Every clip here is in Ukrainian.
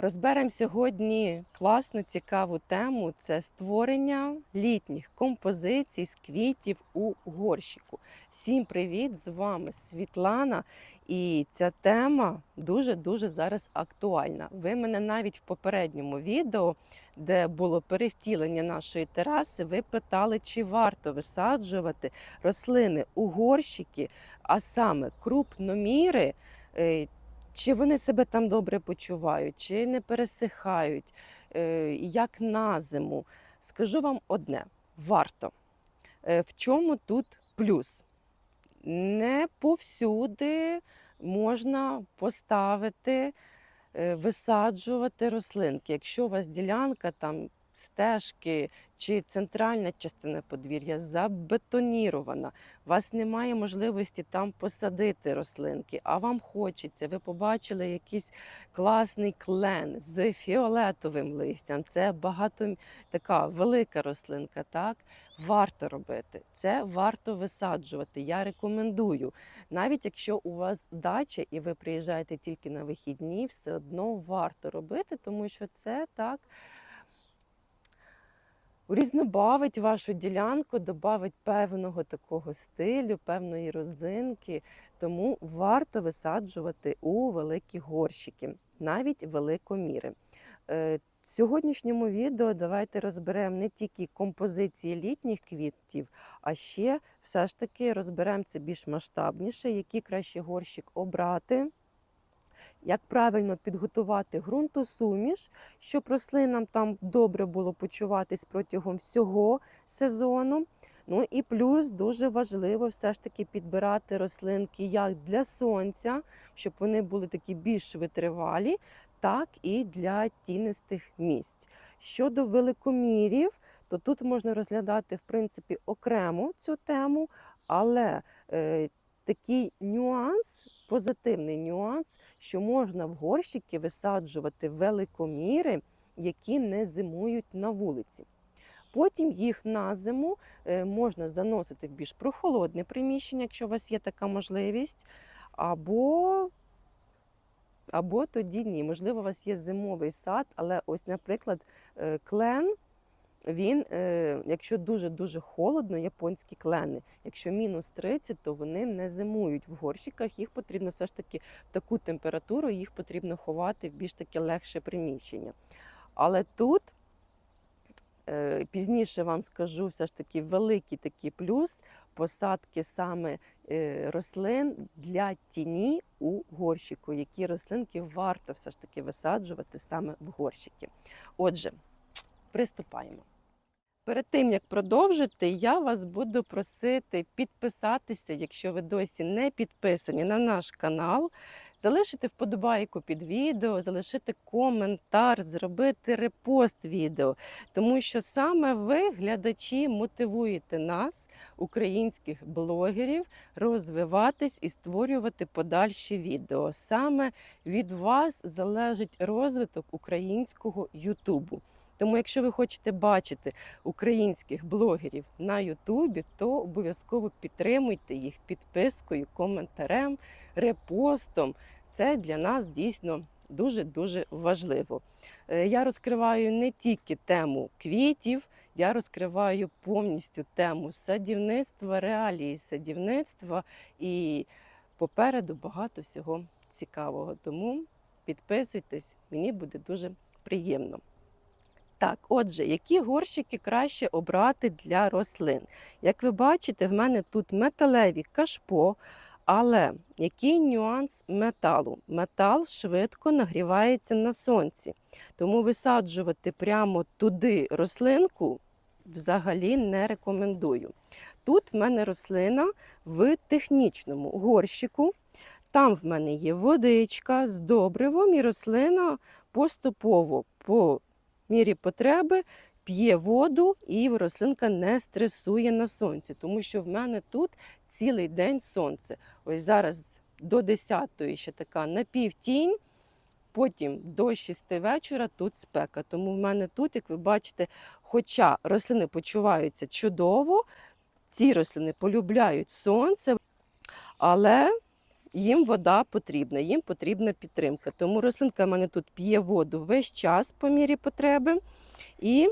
Розберемо сьогодні класну цікаву тему це створення літніх композицій з квітів у горщику. Всім привіт! З вами Світлана. І ця тема дуже-дуже зараз актуальна. Ви мене навіть в попередньому відео, де було перевтілення нашої тераси, ви питали, чи варто висаджувати рослини у горщики, а саме крупноміри. Чи вони себе там добре почувають, чи не пересихають, е, як на зиму. Скажу вам одне: варто. Е, В чому тут плюс? Не повсюди можна поставити, е, висаджувати рослинки. Якщо у вас ділянка там стежки чи центральна частина подвір'я забетонірована, у вас немає можливості там посадити рослинки, а вам хочеться. Ви побачили якийсь класний клен з фіолетовим листям. Це багато така велика рослинка, так? Варто робити. Це варто висаджувати. Я рекомендую. Навіть якщо у вас дача і ви приїжджаєте тільки на вихідні, все одно варто робити, тому що це так урізнобавить вашу ділянку, додавить певного такого стилю, певної розинки. Тому варто висаджувати у великі горщики, навіть великоміри. Е, В сьогоднішньому відео давайте розберемо не тільки композиції літніх квітів, а ще все ж таки розберемо це більш масштабніше, який краще горщик обрати, як правильно підготувати ґрунтосуміш, щоб рослинам там добре було почуватись протягом всього сезону. Ну і плюс дуже важливо все ж таки підбирати рослинки як для сонця, щоб вони були такі більш витривалі, так і для тінистих місць. Щодо великомірів, то тут можна розглядати в принципі окремо цю тему, але е, такий нюанс, позитивний нюанс, що можна в горщики висаджувати великоміри, які не зимують на вулиці. Потім їх на зиму е, можна заносити в більш прохолодне приміщення, якщо у вас є така можливість, або, або тоді ні. Можливо, у вас є зимовий сад, але ось, наприклад, е, клен. Він, е, якщо дуже-дуже холодно, японські клени, якщо мінус 30, то вони не зимують в горщиках. Їх потрібно все ж таки в таку температуру, їх потрібно ховати в більш таке легше приміщення. Але тут е, пізніше вам скажу все ж таки великий такий плюс посадки саме е, рослин для тіні у горщику, які рослинки варто все ж таки висаджувати саме в горщики. Отже, приступаємо. Перед тим як продовжити, я вас буду просити підписатися, якщо ви досі не підписані на наш канал, залишити вподобайку під відео, залишити коментар, зробити репост відео, тому що саме ви, глядачі, мотивуєте нас, українських блогерів, розвиватись і створювати подальші відео. Саме від вас залежить розвиток українського Ютубу. Тому, якщо ви хочете бачити українських блогерів на Ютубі, то обов'язково підтримуйте їх підпискою, коментарем, репостом. Це для нас дійсно дуже-дуже важливо. Е, Я розкриваю не тільки тему квітів, я розкриваю повністю тему садівництва, реалії садівництва і попереду багато всього цікавого. Тому підписуйтесь, мені буде дуже приємно. Так, отже, які горщики краще обрати для рослин? Як ви бачите, в мене тут металеві кашпо, але який нюанс металу? Метал швидко нагрівається на сонці, тому висаджувати прямо туди рослинку взагалі не рекомендую. Тут в мене рослина в технічному горщику. Там в мене є водичка з добривом, і рослина поступово по мірі потреби п'є воду і рослинка не стресує на сонці, тому що в мене тут цілий день сонце. Ось зараз до 10-ї ще така напівтінь, потім до 6 вечора тут спека. Тому в мене тут, як ви бачите, хоча рослини почуваються чудово, ці рослини полюбляють сонце, але їм вода потрібна, їм потрібна підтримка. Тому рослинка в мене тут п'є воду весь час по мірі потреби. І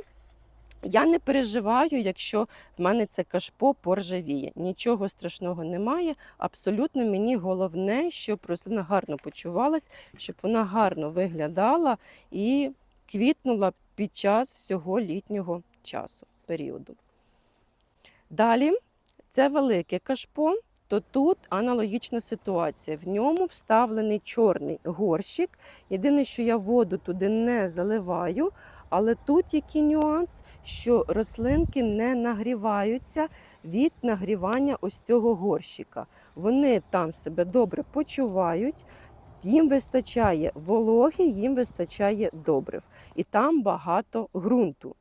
я не переживаю, якщо в мене це кашпо поржавіє. Нічого страшного немає. Абсолютно мені головне, щоб рослина гарно почувалась, щоб вона гарно виглядала і квітнула під час всього літнього часу періоду. Далі це велике кашпо, то тут аналогічна ситуація. В ньому вставлений чорний горщик. Єдине, що я воду туди не заливаю, але тут який нюанс, що рослинки не нагріваються від нагрівання ось цього горщика. Вони там себе добре почувають, їм вистачає вологи, їм вистачає добрив. І там багато ґрунту.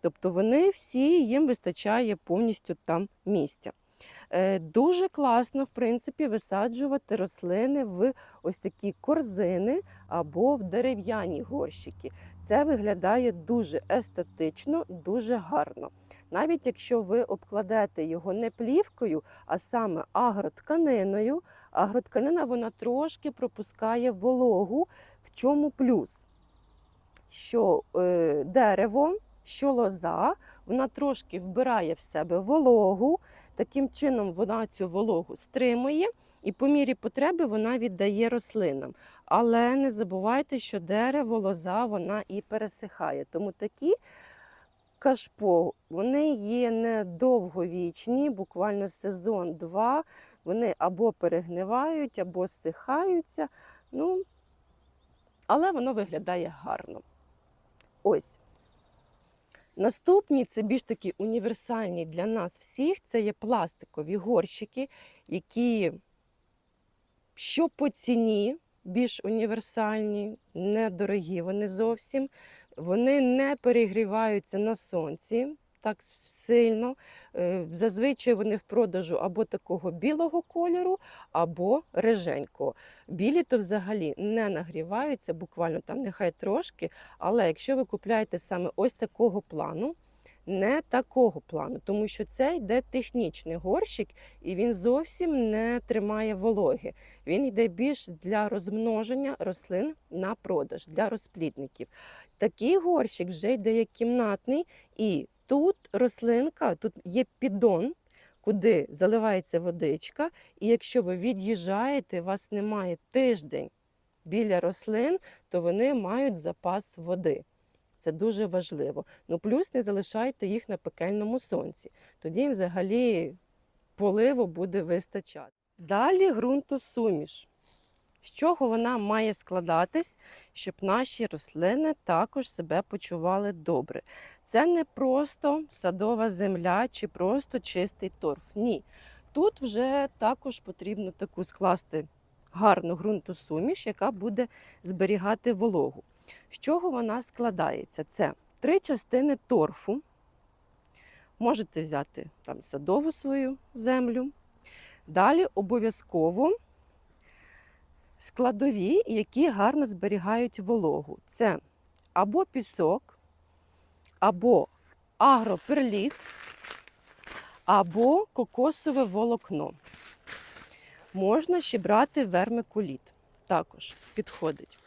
Тобто вони всі їм вистачає повністю там місця. Е, Дуже класно, в принципі, висаджувати рослини в ось такі корзини або в дерев'яні горщики. Це виглядає дуже естетично, дуже гарно. Навіть якщо ви обкладете його не плівкою, а саме агротканиною, агротканина вона трошки пропускає вологу. В чому плюс? Що е, дерево, що лоза, вона трошки вбирає в себе вологу, таким чином вона цю вологу стримує і по мірі потреби вона віддає рослинам. Але не забувайте, що дерево, лоза, вона і пересихає. Тому такі кашпо, вони є недовговічні, буквально сезон-два. Вони або перегнивають, або зсихаються. Ну, але воно виглядає гарно. Ось. Наступні це більш такі універсальні для нас всіх. Це є пластикові горщики, які що по ціні більш універсальні, недорогі вони зовсім. Вони не перегріваються на сонці так сильно. Е, Зазвичай вони в продажу або такого білого кольору, або реженького. Білі то взагалі не нагріваються, буквально там нехай трошки. Але якщо ви купляєте саме ось такого плану, не такого плану, тому що це йде технічний горщик, і він зовсім не тримає вологи. Він йде більш для розмноження рослин на продаж, для розплідників. Такий горщик вже йде як кімнатний, і тут рослинка, тут є піддон, куди заливається водичка, і якщо ви від'їжджаєте, вас немає тиждень біля рослин, то вони мають запас води. Це дуже важливо. Ну плюс не залишайте їх на пекельному сонці. Тоді їм взагалі поливу буде вистачати. Далі ґрунтосуміш. З чого вона має складатись, щоб наші рослини також себе почували добре. Це не просто садова земля чи просто чистий торф. Ні. Тут вже також потрібно таку скласти гарну ґрунтосуміш, яка буде зберігати вологу. З чого вона складається? Це три частини торфу. Можете взяти там садову свою землю. Далі обов'язково складові, які гарно зберігають вологу. Це або пісок, або агроперліт, або кокосове волокно. Можна ще брати вермикуліт. Також підходить.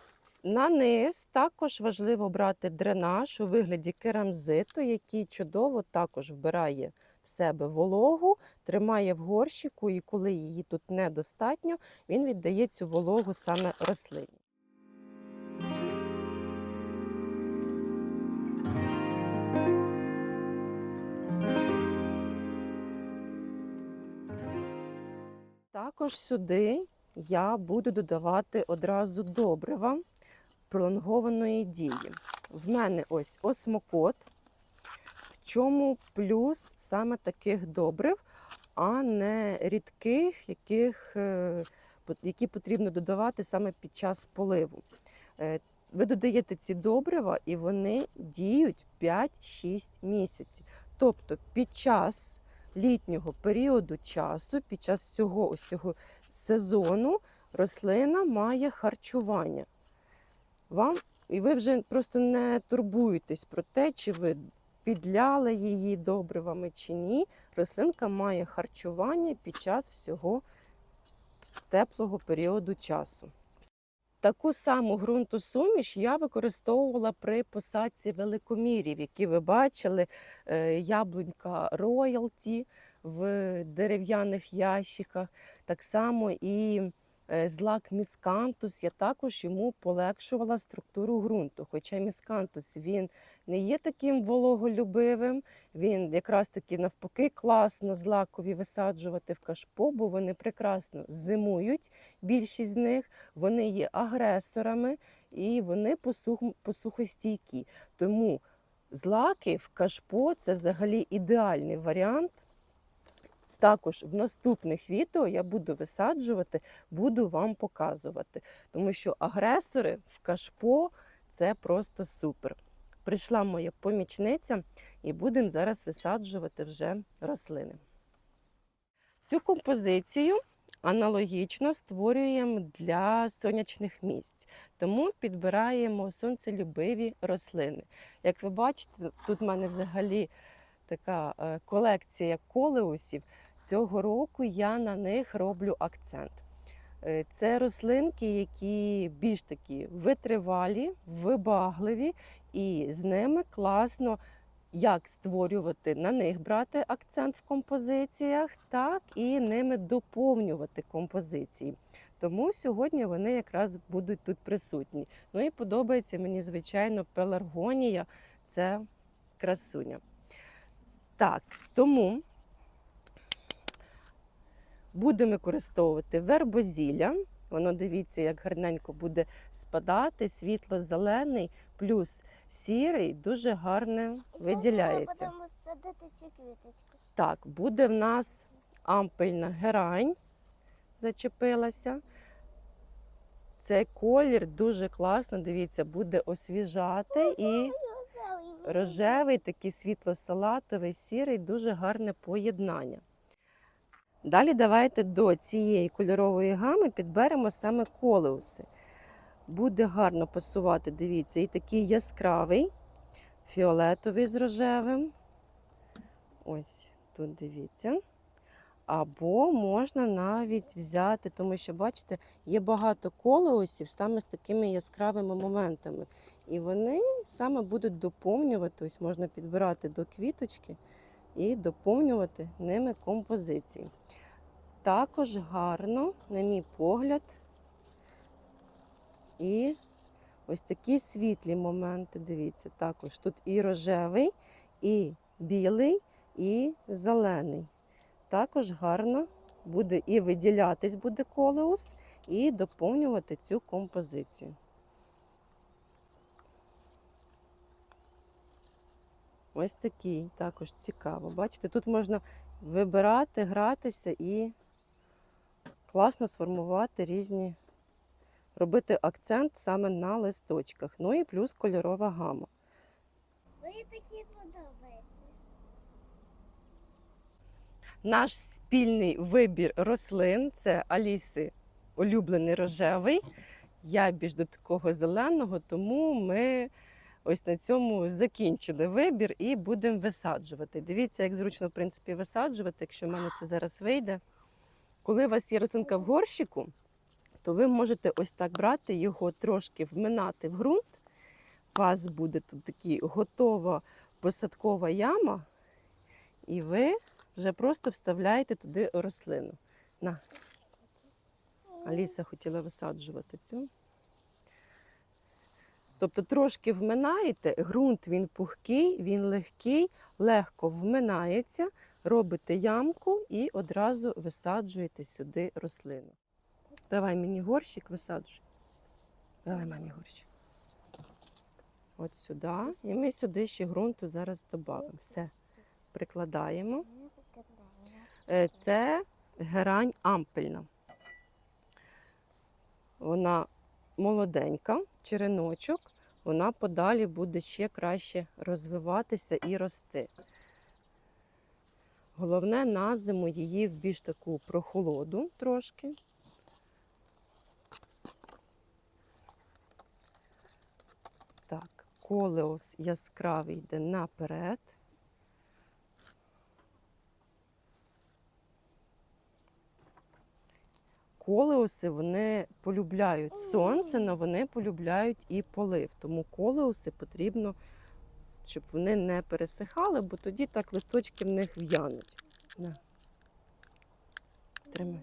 На низ також важливо брати дренаж у вигляді керамзиту, який чудово також вбирає в себе вологу, тримає в горщику, і коли її тут недостатньо, він віддає цю вологу саме рослині. Також сюди я буду додавати одразу добрива пролонгованої дії. В мене ось осмокот. В чому плюс саме таких добрив, а не рідких, яких, е, які потрібно додавати саме під час поливу. Е, Ви додаєте ці добрива, і вони діють 5-6 місяців. Тобто під час літнього періоду часу, під час всього ось цього сезону, рослина має харчування. Вам, і ви вже просто не турбуєтесь про те, чи ви підляли її добривами чи ні. Рослинка має харчування під час всього теплого періоду часу. Таку саму ґрунтосуміш я використовувала при посадці великомірів, які ви бачили, е, яблунька роялті в дерев'яних ящиках. Так само і е, злак міскантус. Я також йому полегшувала структуру ґрунту. Хоча міскантус він не є таким вологолюбивим, він якраз таки навпаки класно злакові висаджувати в кашпо, бо вони прекрасно зимують. Більшість з них вони є агресорами і вони посух- посухостійкі. Тому злаки в кашпо це взагалі ідеальний варіант. Також в наступних відео я буду висаджувати, буду вам показувати, тому що агресори в кашпо це просто супер. Прийшла моя помічниця і будемо зараз висаджувати вже рослини. Цю композицію аналогічно створюємо для сонячних місць, тому підбираємо сонцелюбиві рослини. Як ви бачите, тут в мене взагалі така е, колекція колеусів. Цього року я на них роблю акцент. Е, Це рослинки, які більш такі витривалі, вибагливі, і з ними класно як створювати на них брати акцент в композиціях, так і ними доповнювати композиції. Тому сьогодні вони якраз будуть тут присутні. Ну і подобається мені, звичайно, пеларгонія це красуня. Так, тому будемо використовувати вербозілля. Воно дивіться, як гарненько буде спадати, світло-зелений плюс сірий, дуже гарне виділяється. Ми Будемо садити цю квіточку. Так, буде в нас ампельна герань, зачепилася. Цей колір дуже класно, дивіться, буде освіжати і рожевий, такий світло-салатовий, сірий, дуже гарне поєднання. Далі давайте до цієї кольорової гами підберемо саме колеуси. Буде гарно пасувати, дивіться, і такий яскравий, фіолетовий з рожевим. Ось тут дивіться. Або можна навіть взяти, тому що, бачите, є багато колеусів саме з такими яскравими моментами. І вони саме будуть доповнювати, ось можна підбирати до квіточки і доповнювати ними композиції. Також гарно, на мій погляд, і ось такі світлі моменти, дивіться, також тут і рожевий, і білий, і зелений. Також гарно буде і виділятись буде колеус, і доповнювати цю композицію. Ось такий також цікаво. Бачите, тут можна вибирати, гратися і класно сформувати різні, робити акцент саме на листочках. Ну і плюс кольорова гама. Мені такі подобаються. Наш спільний вибір рослин це Аліси улюблений рожевий. Я більш до такого зеленого, тому ми ось на цьому закінчили вибір і будемо висаджувати. Дивіться, як зручно в принципі висаджувати, якщо в мене це зараз вийде. Коли у вас є рослинка в горщику, то ви можете ось так брати його трошки вминати в ґрунт. У вас буде тут така готова посадкова яма, і ви вже просто вставляєте туди рослину. На, Аліса хотіла висаджувати цю. Тобто трошки вминаєте, ґрунт він пухкий, він легкий, легко вминається, робите ямку і одразу висаджуєте сюди рослину. Давай мені горщик висаджуй. Давай мамі горщик. От сюди. І ми сюди ще ґрунту зараз додамо. Все. Прикладаємо. Е, Це герань ампельна. Вона молоденька, череночок, вона подалі буде ще краще розвиватися і рости. Головне на зиму її в більш таку прохолоду трошки. Так, колеос яскравий йде наперед. Колеуси вони полюбляють сонце, але вони полюбляють і полив. Тому колеуси потрібно, щоб вони не пересихали, бо тоді так листочки в них в'януть. На. Тримай.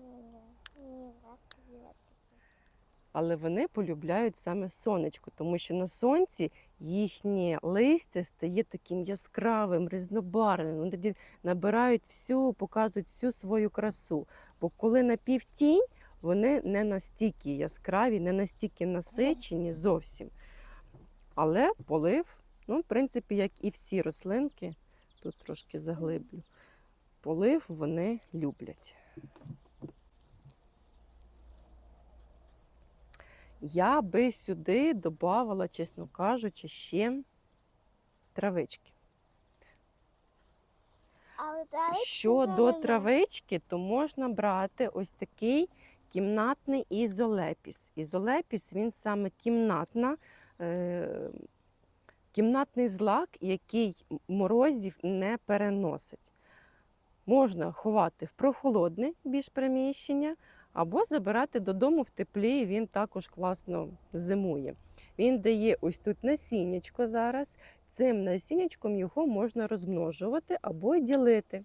Але вони полюбляють саме сонечко, тому що на сонці їхнє листя стає таким яскравим, різнобарвним. Вони набирають всю, показують всю свою красу. Бо коли на півтінь, вони не настільки яскраві, не настільки насичені зовсім. Але полив, ну, в принципі, як і всі рослинки, тут трошки заглиблю, полив вони люблять. Я би сюди додавала, чесно кажучи, ще травички. Щодо травички, то можна брати ось такий кімнатний ізолепіс. Ізолепіс він саме кімнатна, е, кімнатний злак, який морозів не переносить. Можна ховати в прохолодне більш приміщення, або забирати додому в теплі, він також класно зимує. Він дає ось тут насіннячко зараз. Цим насіннячком його можна розмножувати або ділити.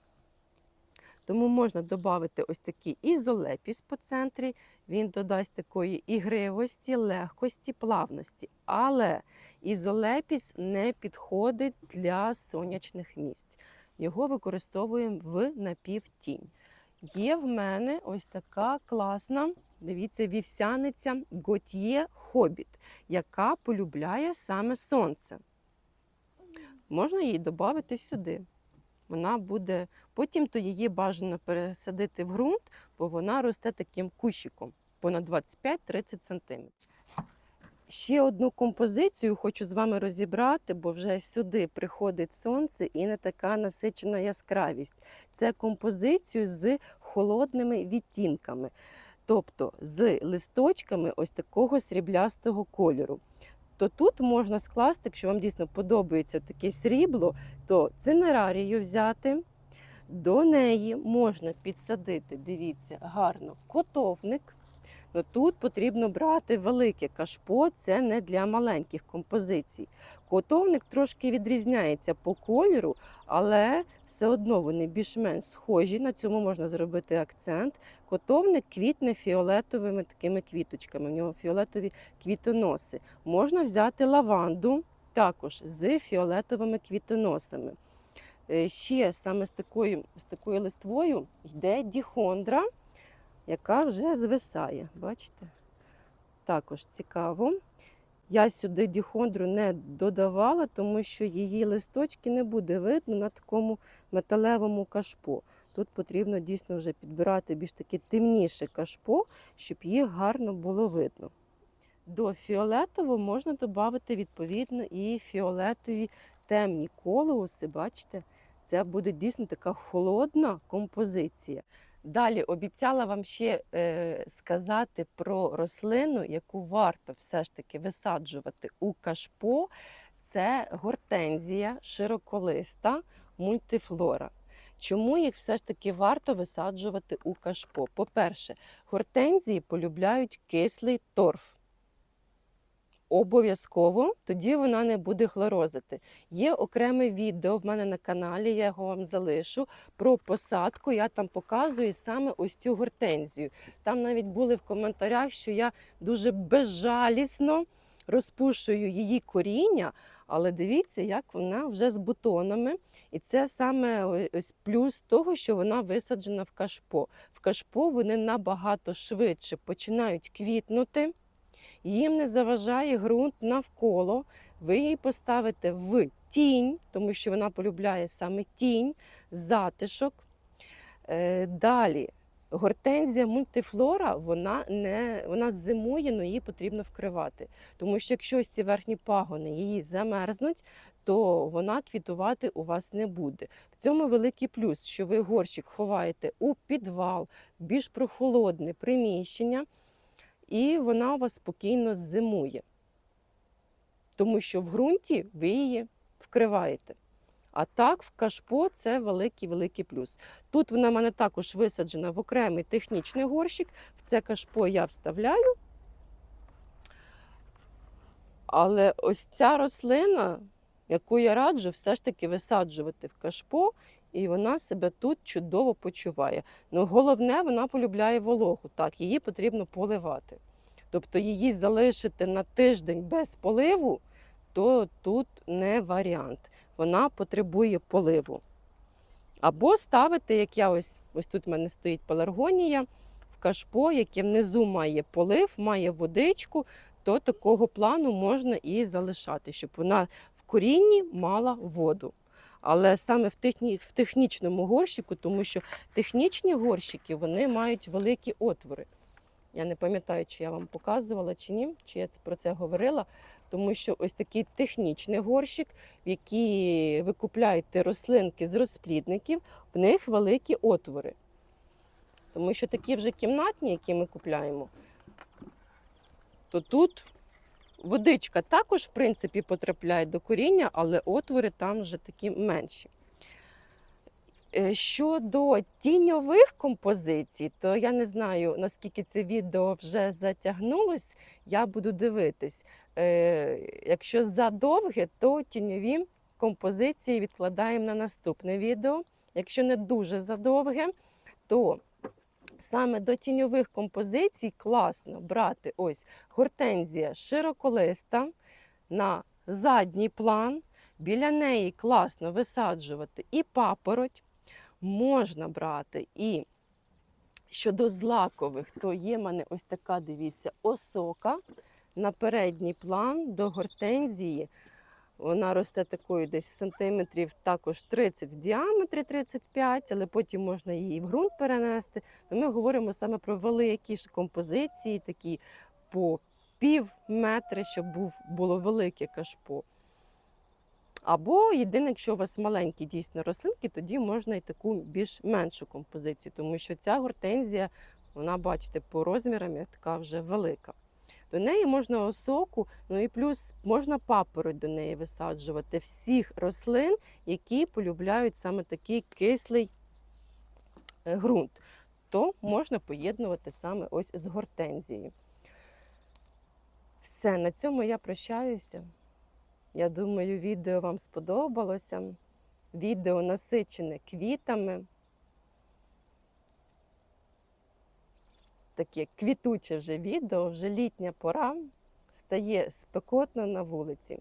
Тому можна додати ось такий ізолепіс по центрі. Він додасть такої ігривості, легкості, плавності. Але ізолепіс не підходить для сонячних місць. Його використовуємо в напівтінь. Є в мене ось така класна, дивіться, вівсяниця Готьє Хобіт, яка полюбляє саме сонце. Можна її додати сюди. Вона буде, потім то її бажано пересадити в ґрунт, бо вона росте таким кущиком понад 25-30 см. Ще одну композицію хочу з вами розібрати, бо вже сюди приходить сонце і не така насичена яскравість. Це композицію з холодними відтінками, тобто з листочками ось такого сріблястого кольору. То тут можна скласти, якщо вам дійсно подобається таке срібло, то цинерарію взяти. До неї можна підсадити, дивіться, гарно котовник. Но тут потрібно брати велике кашпо, це не для маленьких композицій. Котовник трошки відрізняється по кольору, але все одно вони більш-менш схожі. На цьому можна зробити акцент. Котовник квітне фіолетовими такими квіточками. У нього фіолетові квітоноси. Можна взяти лаванду також з фіолетовими квітоносами. Е, Ще саме з такою, з такою листвою йде діхондра, яка вже звисає. Бачите? Також цікаво. Я сюди діхондру не додавала, тому що її листочки не буде видно на такому металевому кашпо. Тут потрібно дійсно вже підбирати більш таке темніше кашпо, щоб їх гарно було видно. До фіолетового можна додати відповідно і фіолетові темні колеуси. Бачите, це буде дійсно така холодна композиція. Далі обіцяла вам ще е, сказати про рослину, яку варто все ж таки висаджувати у кашпо. Це гортензія широколиста мультифлора. Чому їх все ж таки варто висаджувати у кашпо? По-перше, гортензії полюбляють кислий торф. Обов'язково тоді вона не буде хлорозити. Є окреме відео в мене на каналі, я його вам залишу про посадку. Я там показую саме ось цю гортензію. Там навіть були в коментарях, що я дуже безжалісно розпушую її коріння, але дивіться, як вона вже з бутонами. І це саме ось плюс того, що вона висаджена в кашпо. В кашпо вони набагато швидше починають квітнути їм не заважає ґрунт навколо. Ви її поставите в тінь, тому що вона полюбляє саме тінь, затишок. Е, Далі, гортензія мультифлора, вона не вона зимує, але її потрібно вкривати. Тому що якщо ось ці верхні пагони її замерзнуть, то вона квітувати у вас не буде. В цьому великий плюс, що ви горщик ховаєте у підвал, більш прохолодне приміщення і вона у вас спокійно зимує. Тому що в ґрунті ви її вкриваєте. А так, в кашпо це великий-великий плюс. Тут вона в мене також висаджена в окремий технічний горщик. В це кашпо я вставляю. Але ось ця рослина, яку я раджу, все ж таки висаджувати в кашпо, і вона себе тут чудово почуває. Ну, головне, вона полюбляє вологу. Так, її потрібно поливати. Тобто її залишити на тиждень без поливу, то тут не варіант. Вона потребує поливу. Або ставити, як я ось, ось тут в мене стоїть пеларгонія, в кашпо, яке внизу має полив, має водичку, то такого плану можна і залишати, щоб вона в корінні мала воду. Але саме в, техні, в технічному горщику, тому що технічні горщики вони мають великі отвори. Я не пам'ятаю, чи я вам показувала чи ні, чи я про це говорила. Тому що ось такий технічний горщик, в який ви купляєте рослинки з розплідників, в них великі отвори. Тому що такі вже кімнатні, які ми купляємо, то тут водичка також, в принципі, потрапляє до коріння, але отвори там вже такі менші. Е, Щодо тіньових композицій, то я не знаю, наскільки це відео вже затягнулось, я буду дивитись. Е, Якщо задовге, то тіньові композиції відкладаємо на наступне відео. Якщо не дуже задовге, то саме до тіньових композицій класно брати ось гортензія широколиста на задній план. Біля неї класно висаджувати і папороть можна брати. І щодо злакових, то є в мене ось така, дивіться, осока на передній план до гортензії. Вона росте такою десь в сантиметрів також 30 в діаметрі, 35, але потім можна її в ґрунт перенести. Но ми говоримо саме про великі ж композиції, такі по пів метри, щоб був, було велике кашпо. Або єдине, якщо у вас маленькі дійсно рослинки, тоді можна і таку більш меншу композицію, тому що ця гортензія, вона, бачите, по розмірам як така вже велика. До неї можна осоку, ну і плюс можна папороть до неї висаджувати всіх рослин, які полюбляють саме такий кислий е, ґрунт. То можна поєднувати саме ось з гортензією. Все, на цьому я прощаюся. Я думаю, відео вам сподобалося. Відео насичене квітами. Таке квітуче вже відео, вже літня пора, стає спекотно на вулиці.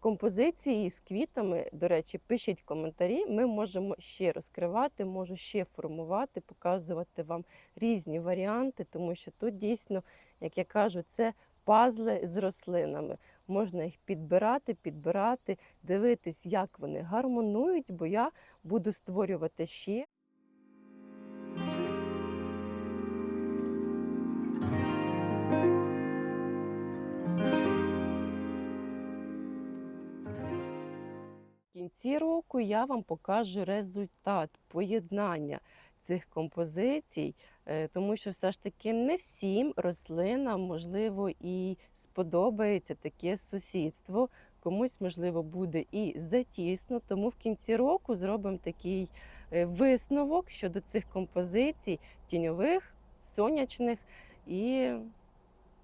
Композиції з квітами, до речі, пишіть коментарі. Ми можемо ще розкривати, можу ще формувати, показувати вам різні варіанти, тому що тут дійсно, як я кажу, це пазли з рослинами. Можна їх підбирати, підбирати, дивитись, як вони гармонують, бо я буду створювати ще. Кінці року я вам покажу результат поєднання цих композицій, е, тому що все ж таки не всім рослинам, можливо, і сподобається таке сусідство. Комусь, можливо, буде і затісно. Тому в кінці року зробимо такий е, висновок щодо цих композицій тіньових, сонячних. І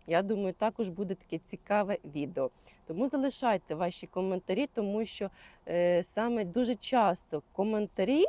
я думаю, також буде таке цікаве відео. Тому залишайте ваші коментарі, тому що е, саме дуже часто коментарі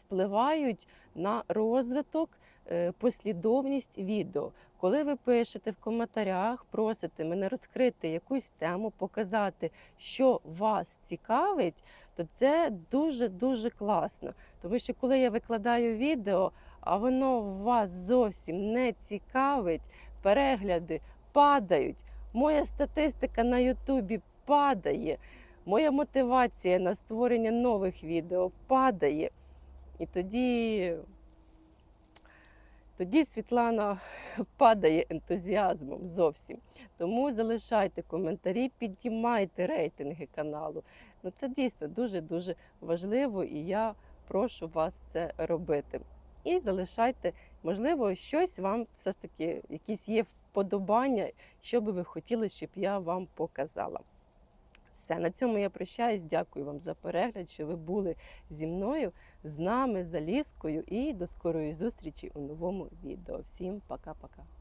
впливають на розвиток, е, послідовність відео. Коли ви пишете в коментарях, просите мене розкрити якусь тему, показати, що вас цікавить, то це дуже-дуже класно. Тому що коли я викладаю відео, а воно вас зовсім не цікавить, перегляди падають, моя статистика на Ютубі падає, моя мотивація на створення нових відео падає. І тоді, тоді Світлана падає ентузіазмом зовсім. Тому залишайте коментарі, підіймайте рейтинги каналу. Ну, це дійсно дуже-дуже важливо, і я прошу вас це робити. І залишайте, можливо, щось вам все ж таки, якісь є вподобання, що би ви хотіли, щоб я вам показала. Все, на цьому я прощаюсь. Дякую вам за перегляд, що ви були зі мною, з нами, за ліскою. І до скорої зустрічі у новому відео. Всім пока-пока.